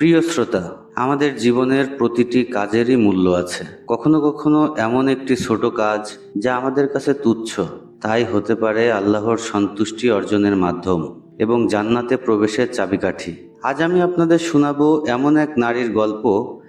প্রিয় শ্রোতা, আমাদের জীবনের প্রতিটি কাজেরই মূল্য আছে। কখনো কখনো এমন একটি ছোট কাজ যা আমাদের কাছে তুচ্ছ। তাই হতে পারে আল্লাহর সন্তুষ্টি অর্জনের মাধ্যম এবং জান্নাতে প্রবেশের চাবিকাঠি। আজ আমি আপনাদের শোনাব এমন এক নারীর গল্প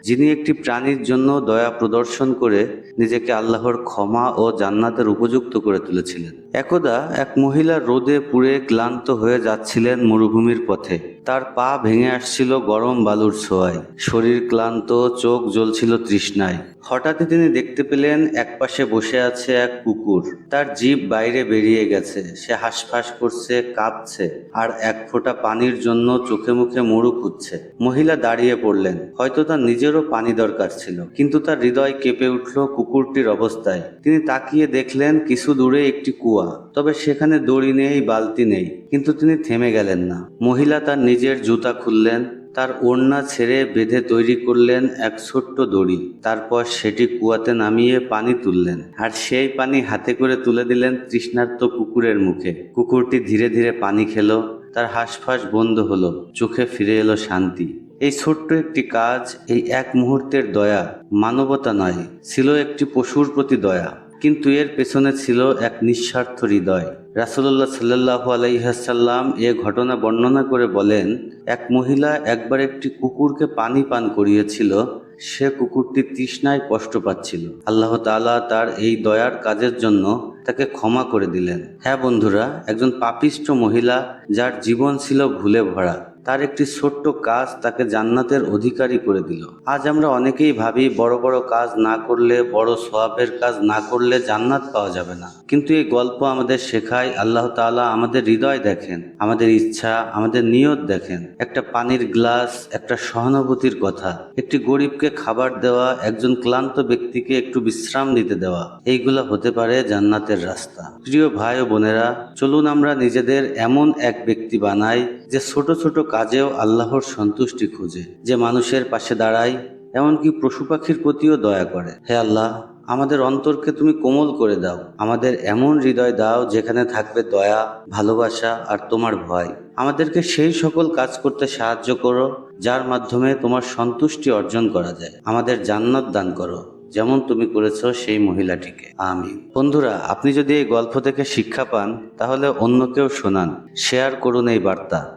যিনি একটি প্রাণীর জন্য দয়া প্রদর্শন করে নিজেকে আল্লাহর ক্ষমা ও জান্নাতের উপযুক্ত করে তুলেছিলেন। একদা এক মহিলা রোদে পুড়ে ক্লান্ত হয়ে যাচ্ছিলেন মরুভূমির পথে। তার পা ভেঙে আসছিল গরম বালুর ছোঁয়ায়। শরীর ক্লান্ত, চোখ জ্বলছিল তৃষ্ণায়। হঠাৎই তিনি দেখতে পেলেন একপাশে বসে আছে এক কুকুর। তার জীব বাইরে বেরিয়ে গেছে। সে হাঁসফাঁস করছে, কাঁপছে আর এক ফোঁটা পানির জন্য চোখে মুখে মরু খুঁজছে। মহিলা দাঁড়িয়ে পড়লেন। হয়তো তার নিজেরও পানি দরকার ছিল, কিন্তু তার হৃদয় কেঁপে উঠল কুকুরটির অবস্থায়। তিনি তাকিয়ে দেখলেন কিছু দূরে একটি কুয়া, তবে সেখানে দড়ি নেই, বালতি নেই, কিন্তু তিনি থেমে গেলেন না। মহিলা তার নিজের জুতা খুললেন, তার ওড়না ছেড়ে বেঁধে তৈরি করলেন এক ছোট্ট দড়ি, তারপর সেটি কুয়াতে নামিয়ে পানি তুললেন, আর সেই পানি হাতে করে তুলে দিলেন তৃষ্ণার্ত কুকুরের মুখে। কুকুরটি ধীরে ধীরে পানি খেলো, তার হাঁসফাঁস বন্ধ হলো, চোখে ফিরে এলো শান্তি। এই ছোট্ট একটি কাজ, এই এক মুহূর্তের দয়া মানবতা নয়, ছিল একটি পশুর প্রতি দয়া। কিন্তু এর পেছনে ছিল এক নিঃস্বার্থ হৃদয়। রাসুল্লাহ সাল্লাহ আলাইহাসাল্লাম এ ঘটনা বর্ণনা করে বলেন, এক মহিলা একবার একটি কুকুরকে পানি পান করিয়েছিল, সে কুকুরটি তৃষ্ণায় কষ্ট পাচ্ছিল। আল্লাহ তাআলা তার এই দয়ার কাজের জন্য তাকে ক্ষমা করে দিলেন। হ্যাঁ বন্ধুরা, একজন পাপিষ্ট মহিলা যার জীবন ছিল ভুলে ভরা তার একটি ছোট্ট কাজ তাকে জান্নাতের অধিকারী করে দিল। আজ আমরা অনেকেই ভাবি, বড় বড় কাজ না করলে, বড় সোয়াবের কাজ না করলে জান্নাত পাওয়া যাবে না। কিন্তু এই গল্প আমাদের শেখায়, আল্লাহ তাআলা আমাদের হৃদয় দেখেন, আমাদের ইচ্ছা, আমাদের নিয়ত দেখেন। একটা পানির গ্লাস, একটা সহানুভূতির কথা, একটি গরিবকে খাবার দেওয়া, একজন ক্লান্ত ব্যক্তিকে একটু বিশ্রাম দিতে দেওয়া, এইগুলো হতে পারে জান্নাতের রাস্তা। প্রিয় ভাই ও বোনেরা, চলুন আমরা নিজেদের এমন এক ব্যক্তি বানাই যে ছোট ছোট কাজেও আল্লাহর সন্তুষ্টি খুঁজে। যে মানুষের পাশে দাঁড়ায়, এমনকি পশু পাখির প্রতিও দয়া করে। হে আল্লাহ, আমাদের অন্তরকে তুমি কোমল করে দাও। আমাদের এমন হৃদয় দাও যেখানে থাকবে দয়া, ভালোবাসা আর তোমার ভয়। আমাদেরকে সেই সকল কাজ করতে সাহায্য করো, যার মাধ্যমে তোমার সন্তুষ্টি অর্জন করা যায়। আমাদের জান্নাত দান করো, যেমন তুমি করেছ সেই মহিলাটিকে। আমি বন্ধুরা, আপনি যদি এই গল্প থেকে শিক্ষা পান, তাহলে অন্যকেও শোনান। শেয়ার করুন এই বার্তা।